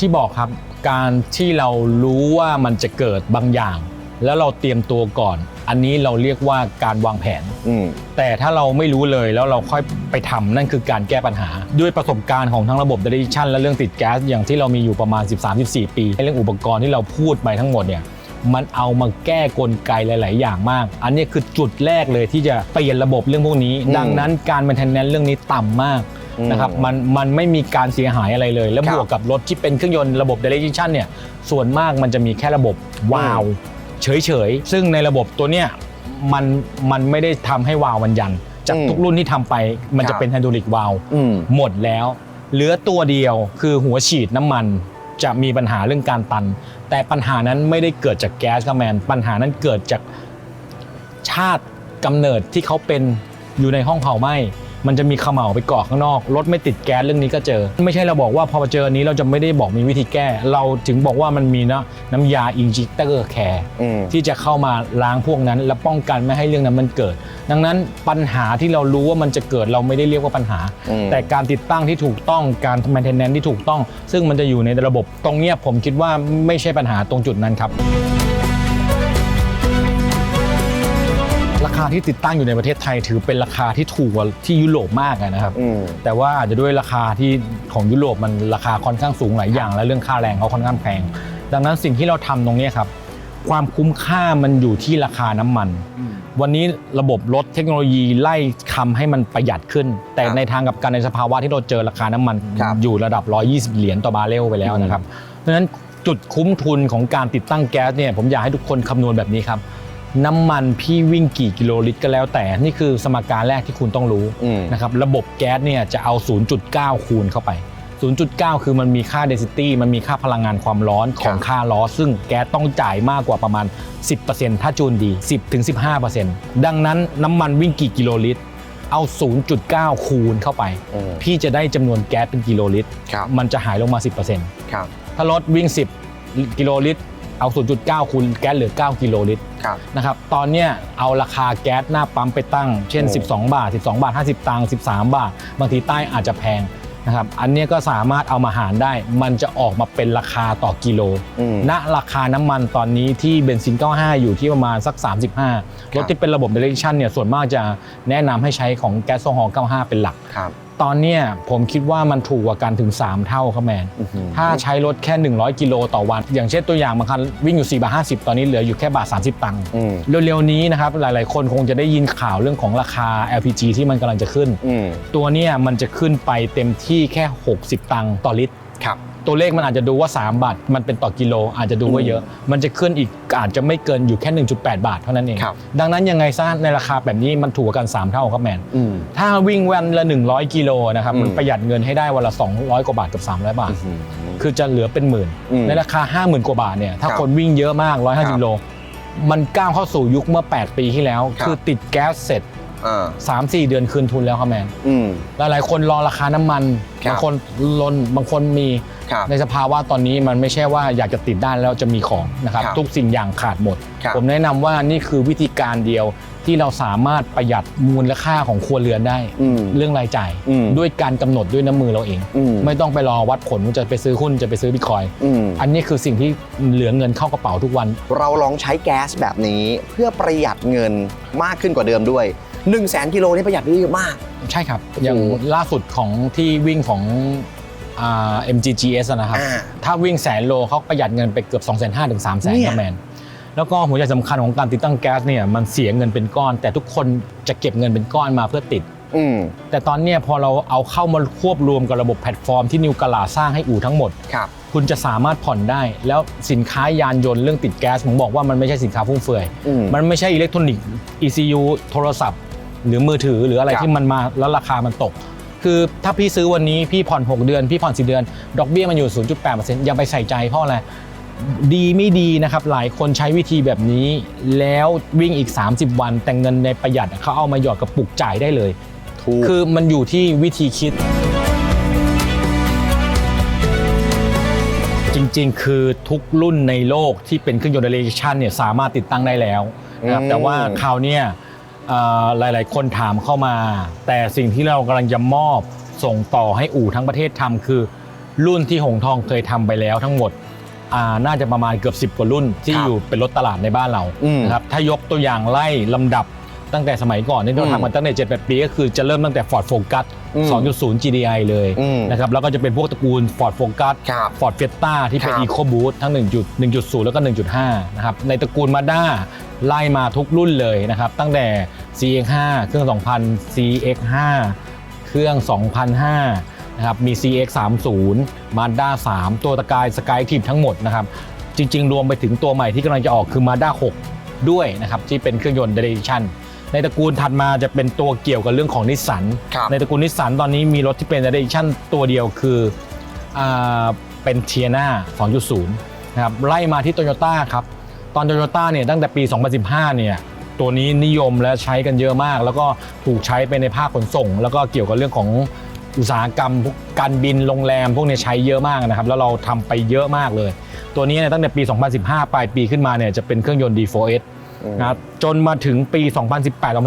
ที่บอกครับ การที่เรารู้ว่ามันจะเกิดบางอย่าง แล้วเราเตรียมตัวก่อน อันนี้เราเรียกว่าการวางแผน อืม แต่ถ้าเราไม่รู้เลยแล้วเราค่อยไปทำนั่นคือการแก้ปัญหา ด้วยประสบการณ์ของทั้งระบบ digestion และเรื่องติดแก๊ส อย่างที่เรามีอยู่ประมาณ 13-14 ปีเรื่องอุปกรณ์ที่เราพูดไปทั้งหมดเนี่ยมันเอามาแก้กลไกหลาย ๆ อย่างมาก อันนี้คือจุดแรกเลยที่จะเปลี่ยนระบบเรื่องพวกนี้อืมดังนั้นการ maintenance เรื่องนี้ต่ำมากอืม นะครับมันมันไม่มีการเสียหายอะไรเลย และครับบวกกับรถที่เป็นเครื่องยนต์ระบบ digestion เนี่ยส่วนมากมันจะมีแค่ระบบวาล์วเฉยๆ ซึ่งในระบบตัวเนี้ยมันมันไม่ได้ทำให้วาล์วมันยัน จากอืมทุกรุ่นที่ทำไปมันครัจะบเป็นไฮดรอลิกวาล์วอืมหมดแล้ว เหลือตัวเดียวคือหัวฉีดน้ำมันจะมีปัญหาเรื่องการตัน แต่ปัญหานั้นไม่ได้เกิดจากแก๊สครับแมน ปัญหานั้นเกิดจากชาติกำเนิดที่เขาเป็นอยู่ในห้องเผาไหม้ มันจะมีเขม่าไปเกาะข้างนอกรถไม่ติดแก๊สเรื่องนี้ก็เจอ ไม่ใช่เราบอกว่าพอมาเจออันนี้เราจะไม่ได้บอกมีวิธีแก้ เราถึงบอกว่ามันมีนะน้ำยาอินจิเตอร์แคร์อืม ที่จะเข้ามาล้างพวกนั้น และป้องกันไม่ให้เรื่องนั้นมันเกิด ดังนั้นปัญหาที่เรารู้ว่ามันจะเกิดเราไม่ได้เรียกว่าปัญหา อืม แต่การติดตั้งที่ถูกต้องการ maintenance ที่ถูกต้อง ซึ่งมันจะอยู่ในระบบตรงเนี้ยผมคิดว่าไม่ใช่ปัญหาตรงจุดนั้นครับาคาที่ติดตั้งอยู่ในประเทศไทยถือเป็นราคาที่ถูกกว่าที่ยุโรปมากอะนะครับ อืม แต่ว่าอาจจะด้วยราคาที่ของยุโรปมันราคาค่อนข้างสูงหลายอย่าง และเรื่องค่าแรงเขาค่อนข้างแพง ดังนั้นสิ่งที่เราทำตรงเนี้ยครับ ความคุ้มค่ามันอยู่ที่ราคาน้ำมัน วันนี้ระบบรถเทคโนโลยีไล่คำให้มันประหยัดขึ้น แต่ครับในทางกับการในสภาวะที่เราเจอราคาน้ำมันครับอยู่ระดับ 120 เหรียญต่อบาร์เรลไปแล้วนะครับเพราะฉะนั้นจุดคุ้มทุนของการติดตั้งแก๊สเนี่ยผมอยากให้ทุกคนคำนวณแบบนี้ครับ น้ำมันพี่วิ่งกี่กิโลลิตรก็แล้วแต่ นี่คือสมการแรกที่คุณต้องรู้อืม นะครับ ระบบแก๊สเนี่ยจะเอา 0.9 คูณเข้าไป 0.9 คือมันมีค่า density มันมีค่าพลังงานความร้อนของค่าล้อ ซึ่งแก๊สต้องจ่ายมากกว่าประมาณ 10%ถ้าจูนดี 10-15%ดังนั้นน้ำมันวิ่งกี่กิโลลิตร เอา 0.9 คูณเข้าไป อืมพี่จะได้จำนวนแก๊สเป็นกิโลลิตร ครับมันจะหายลงมา 10%ครับ ถ้ารถวิ่ง 10 กิโลลิตร เอา 0.9คูณแก๊สเหลือ 9 กิโลลิตรครับ นะครับ ตอนเนี้ยเอาราคาแก๊สหน้าปั๊มไปตั้ง เช่น โอ้ 12 บาท 12 บาท 50 ตังค์ 13 บาท บางทีใต้อาจจะแพงนะครับ อันเนี้ยก็สามารถเอามาหารได้ มันจะออกมาเป็นราคาต่อกิโล อืม ณ ราคาน้ำมันตอนนี้ที่เบนซิน 95 อยู่ที่ประมาณสัก 35 รถที่เป็นระบบ direction เนี่ย ส่วนมากจะแนะนำให้ใช้ของแก๊สโซฮอล์95 เป็นหลัก ครับ ตอนเนี้ยผมคิดว่ามันถูกกว่ากันถึง 3 เท่าครับแมนอื้อหือถ้าใช้รถแค่ 100 กิโลต่อวัน อย่างเช่นตัวอย่างบางคันวิ่งอยู่ 4 บาท 50 ตอนนี้เหลืออยู่แค่บาท 30 ตังค์ อืม เร็วๆนี้นะครับหลายๆ คนคงจะได้ยินข่าวเรื่องของราคา LPG ที่มันกำลังจะขึ้น อืม ตัวเนี้ยมันจะขึ้นไปเต็มที่แค่ 60 ตังค์ต่อลิตร ครับ ตัวเลขมันอาจจะดูว่า 3 บาท มันเป็นต่อกิโลอาจจะดูว่าเยอะ มันจะขึ้นอีกอาจจะไม่เกินอยู่แค่ 1.8 บาทเท่านั้นเองครับดังนั้นยังไงซะในราคาแบบนี้มันถูกกว่ากัน 3 เท่าครับแมนอืมถ้าวิ่งวันละ 100 กิโลนะครับมันอืมประหยัดเงินให้ได้วันละ 200 กว่าบาทกับ 300 บาทอื้อหือคือจะเหลือเป็นหมื่นอืมในราคา 50,000 กว่าบาทเนี่ยถ้าครับคนวิ่งเยอะมากครับ150โลมันก้าวเข้าสู่ยุคเมื่อ 8 ปีที่แล้วครับคือติดแก๊สเสร็จ อ่า3-4เดือนคืนทุนแล้วครับแมนอืม หลาย ๆ คนรอราคาน้ำมันครับ บางคนลนบางคนมีครับ ในสภาวะตอนนี้มันไม่ใช่ว่าอยากจะติดได้แล้วจะมีของนะครับครับทุกสิ่งอย่างขาดหมด ครับ ผมแนะนำว่านี่คือวิธีการเดียวที่เราสามารถประหยัดมูลค่าของครัวเรือนได้ อืม เรื่องรายจ่ายอืม ด้วยการกำหนดด้วยน้ำมือเราเอง อืมไม่ต้องไปรอวัดผลว่าจะไปซื้อหุ้นจะไปซื้อบิตคอยอืม อันนี้คือสิ่งที่เหลือเงินเข้ากระเป๋าทุกวัน เราลองใช้แก๊สแบบนี้เพื่อประหยัดเงินมากขึ้นกว่าเดิมด้วย 1 0 0 0 0แสนกิโลนี่ประหยัดได้เยอะมาก ใช่ครับ อย่างล่าสุดของที่วิ่งของอ่า MGGS อะนะครับ อ่าถ้าวิ่งแสนโลเขาประหยัดเงินไปเกือบ 2 5 0 0 0 0ถึง3 0 0 0 0เนี่ยครับแมน แล้วก็หัวใจสำคัญของการติดตั้งแก๊สเนี่ยมันเสียเงินเป็นก้อน แต่ทุกคนจะเก็บเงินเป็นก้อนมาเพื่อติด อืมแต่ตอนเนี้ยพอเราเอาเข้ามาควบรวมกับระบบแพลตฟอร์มที่นิวกาลาสร้างให้อู่ทั้งหมด ครับ คุณจะสามารถผ่อนได้ แล้วสินค้ายานยนต์เรื่องติดแก๊สผมบอกว่ามันไม่ใช่สินค้าฟุ่มเฟือย อืม มันไม่ใช่อิเล็กทรอนิกส์ ECU โทรศัพท์ หรือมือถือหรืออะไรครับที่มันมาแล้วราคามันตก คือถ้าพี่ซื้อวันนี้พี่ผ่อน 6 เดือน พี่ผ่อน4เดือน ดอกเบี้ยมันอยู่ 0.8%อย่าไปใส่ใจเพราะอะไรดีไม่ดีนะครับหลายคนใช้วิธีแบบนี้ แล้ววิ่งอีก 30 วัน แต่เงินในประหยัดเขาเอามาหยอดกระปุกจ่ายได้เลยถูกคือมันอยู่ที่วิธีคิด จริงๆ คือทุกรุ่นในโลกที่เป็นเครื่องยนต์เดเรชันเนี่ยสามารถติดตั้งได้แล้วนะครับอืมแต่ว่าคราวเนี้ยเอ่อ หลาย ๆ คนถามเข้ามา แต่สิ่งที่เรากำลังจะมอบส่งต่อให้อู่ทั้งประเทศทำคือ รุ่นที่หงทองเคยทำไปแล้วทั้งหมดอ่าน่าจะประมาณเกือบ 10 กว่ารุ่นที่ครับอยู่เป็นรถตลาดในบ้านเราอืมนะครับถ้ายกตัวอย่างไล่ลำดับตั้งแต่สมัยก่อนที่เราอืมทำมาตั้งแต่7 8ปีก็คือจะเริ่มตั้งแต่ Ford Focus อืม2.0 GDI เลยอืมนะครับแล้วก็จะเป็นพวกตระกูล Ford Focus ครับ Ford Fiesta ที่เป็นครับ EcoBoost ทั้ง 1. 1.0 แล้วก็ 1.5 นะครับในตระกูล Mazda ไล่มาทุกรุ่นเลยนะครับ ตั้งแต่ CX5 เครื่อง 2000 CX5 เครื่อง 2005นะครับมี CX30 Mazda 3 ตัวตะกาย Skyactiv ทั้งหมดนะครับ จริง ๆ รวมไปถึงตัวใหม่ที่กำลังจะออกคือ Mazda 6 ด้วยนะครับ ที่เป็นเครื่องยนต์ Direction ในตระกูลถัดมาจะเป็นตัวเกี่ยวกับเรื่องของนิสสันครับในตระกูลนิสสันตอนนี้มีรถที่เป็น Direction ตัวเดียวคืออ่าเป็นเทียนา2.0นะครับไล่มาที่โตโยต้าครับ ตอนโตโยต้าเนี่ยตั้งแต่ปี 2015 เนี่ยตัวนี้นิยมและใช้กันเยอะมาก แล้วก็ถูกใช้ไปในภาคขนส่ง แล้วก็เกี่ยวกับเรื่องของอุตสาหกรรมพวกการบินโรงแรม พวกเนี้ใช้เยอะมากนะครับ แล้วเราทำไปเยอะมากเลย ตัวนี้เนี่ยตั้งแต่ปี 2015 ปลายปีขึ้นมาเนี่ยจะเป็นเครื่องยนต์ D4S นะครับจนมาถึงปี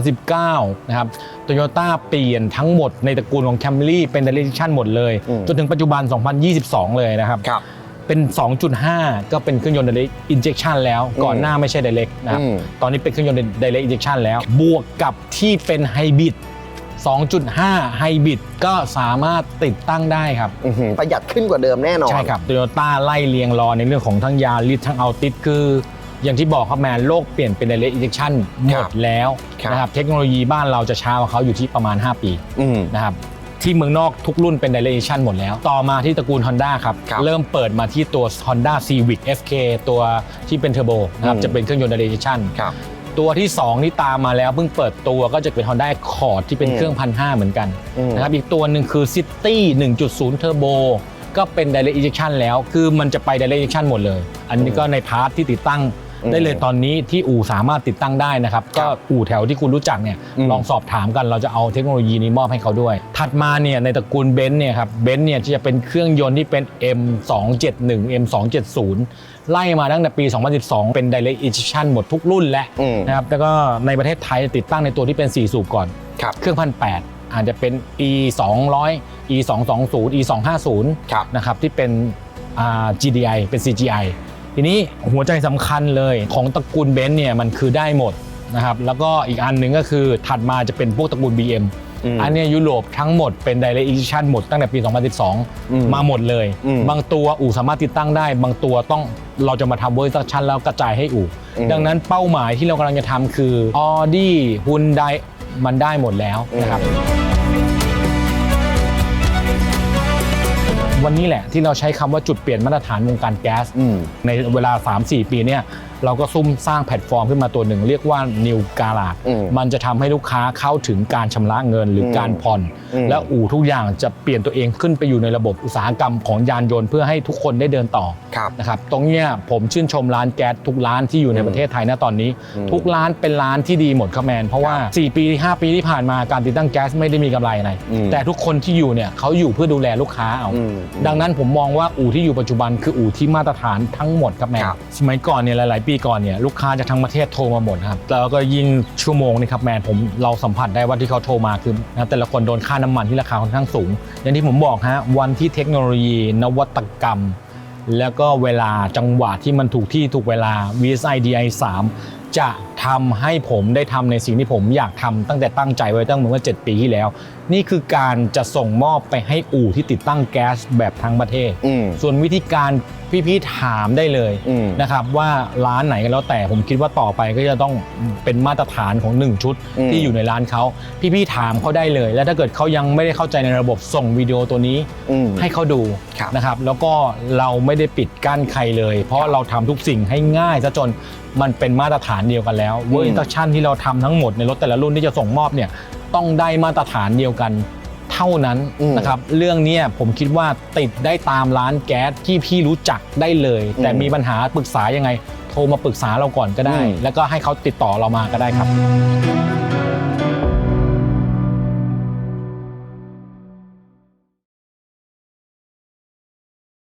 2018-2019 นะครับโตโยต้าเปลี่ยนทั้งหมดในตระกูลของ Camry เป็น Direction หมดเลยอืมจนถึงปัจจุบัน 2022 เลยนะครับครับ เป็น 2.5 ก็เป็นเครื่องยนต์ direct injection แล้ว ก่อนหน้าไม่ใช่ direct นะครับอืมตอนนี้เป็นเครื่องยนต์ direct injection แล้ว บวกกับที่เป็นไฮบริด2.5 ไฮบริดก็สามารถติดตั้งได้ครับอื้อหือประหยัดขึ้นกว่าเดิมแน่นอน ใช่ครับโตโยต้าไล่เรียงรอในเรื่องของทั้งยาลิสทั้งเอาติดคือ อย่างที่บอกครับแมนโลกเปลี่ยนเป็น direct injection หมดแล้วครับนะครับ เทคโนโลยีบ้านเราจะช้ากว่าเขาอยู่ที่ประมาณ 5 ปีอืมนะครับ ที่เมืองนอกทุกรุ่นเป็น Direction หมดแล้ว ต่อมาที่ตระกูล Honda ครับครับเริ่มเปิดมาที่ตัว Honda Civic FK ตัวที่เป็นเทอร์โบนะครับอืม จะเป็นเครื่องยนต์ Direction ครับ ตัวที่ 2 ที่ตามมาแล้วเพิ่งเปิดตัวก็จะเป็น Honda Accord ที่เป็นอืมเครื่องพันห้าเหมือนกันอืม นะครับอีกตัวหนึ่งคือ City 1.0 Turbo ก็เป็น Direct Injection แล้วคือมันจะไป Direct Injection หมดเลย อันนี้ก็ในพาร์ทที่ติดตั้งอืม ได้เลยตอนนี้ที่อู่สามารถติดตั้งได้นะครับ ก็อู่แถวที่คุณรู้จักเนี่ยอืมลองสอบถามกันเราจะเอาเทคโนโลยีนี้มอบให้เขาด้วย ถัดมาเนี่ยในตระกูลเบนซ์เนี่ยครับเบนซ์เนี่ยจะเป็นเครื่องยนต์ที่เป็น M271 M270 ไล่มาตั้งแต่ปี 2012 เป็น Direct Injection หมดทุกรุ่นแล้วอืมนะครับแล้วก็ในประเทศไทยติดตั้งในตัวที่เป็น 4 สูบก่อนครับเครื่องพันแอาจจะเป็น e 200 e 220 e 250ครับนะครับที่เป็นอ่า GDI เป็น CGI ทีนี้หัวใจสำคัญเลยของตระกูลเบนซ์เนี่ยมันคือได้หมดนะครับแล้วก็อีกอันหนึ่งก็คือถัดมาจะเป็นพวกตระกูล BM อืมอันเนี้ยยุโรปทั้งหมดเป็น Direct Edition หมดตั้งแต่ปีอืม2012 มาหมดเลยอืมบางตัวอู่สามารถติดตั้งได้ บางตัวต้องเราจะมาทำเวอร์ชันแล้วกระจายให้อู่อืมดังนั้นเป้าหมายที่เรากำลังจะทำคือ Audi Hyundai มันได้หมดแล้วนะครับ วันนี้แหละที่เราใช้คำว่าจุดเปลี่ยนมาตรฐานวงการแก๊สอืมในเวลา 3-4 ปีเนี่ย เราก็ซุ่มสร้างแพลตฟอร์มขึ้นมาตัวหนึ่ง เรียกว่า New g a r a g อืมมันจะทำให้ลูกค้าเข้าถึงการชำระเงินหรืออมการผ่อน อืม และอู่ทุกอย่างจะเปลี่ยนตัวเองขึ้นไปอยู่ในระบบอุตสาหกรรมของยานยนต์เพื่อให้ทุกคนได้เดินต่อ ครับ นะครับตรงเนี้ยผมชื่นชมร้านแก๊สทุกร้านที่อยู่ในอืมประเทศไทยนะตอนนี้ อืมทุกร้านเป็นร้านที่ดีหมดครับแมน เพราะว่า 4 ปี 5 ปีที่ผ่านมาการติดตั้งแก๊สไม่ได้มีกำไรอะไร อืม แต่ทุกคนที่อยู่เนี่ยเขาอยู่เพื่อดูแลลูกค้าเอา อืม ดังนั้นผมมองว่าอู่ที่อยู่ปัจจุบันคืออู่ที่มาตรฐานทั้งหมดครับแมนครับ สมัยก่อนเนี่ยหลาย ๆ ปีก่อนเนี่ยลูกค้าจากทั้งประเทศโทรมาหมดครับแล้วก็ยิ่งชั่วโมงนี่ครับแมนผมเราสัมผัสได้ว่าที่เขาโทรมาคือนะแต่ละคนโดนค่าน้ำมันที่ราคาค่อนข้างสูง อย่างที่ผมบอกฮะวันที่เทคโนโลยี นวัตกรรม แล้วก็เวลาจังหวะที่มันถูกที่ถูกเวลา VSI DI 3จะทำให้ผมได้ทำในสิ่งที่ผมอยากทำตั้งแต่ตั้งใจไว้ตั้งเมื่อ7ปีที่แล้ว นี่คือการจะส่งมอบไปให้อู่ที่ติดตั้งแก๊สแบบทั้งประเทศอืมส่วนวิธีการพี่ๆถามได้เลยอืม นะครับว่าร้านไหนก็แล้วแต่ผมคิดว่าต่อไปก็จะต้องเป็นมาตรฐานของ1ชุดอืม ที่อยู่ในร้านเขาพี่ๆถามเขาได้เลย แล้วถ้าเกิดเขายังไม่ได้เข้าใจในระบบส่งวิดีโอตัวนี้ อืม ให้เขาดูครับนะครับแล้วก็เราไม่ได้ปิดกั้นใครเลย เพราะเราทำทุกสิ่งให้ง่ายซะจนมันเป็นมาตรฐานเดียวกันแล้วเวอร์อินดักชันที่เราทำทั้งหมดในรถแต่ละรุ่นที่จะส่งมอบเนี่ยต้องได้มาตรฐานเดียวกัน เท่านั้นอืมนะครับเรื่องเนี้ยผมคิดว่าติดได้ตามร้านแก๊สที่พี่รู้จักได้เลย แต่อืมมีปัญหาปรึกษายังไง โทรมาปรึกษาเราก่อนก็ได้อืมแล้วก็ให้เขาติดต่อเรามาก็ได้ครับ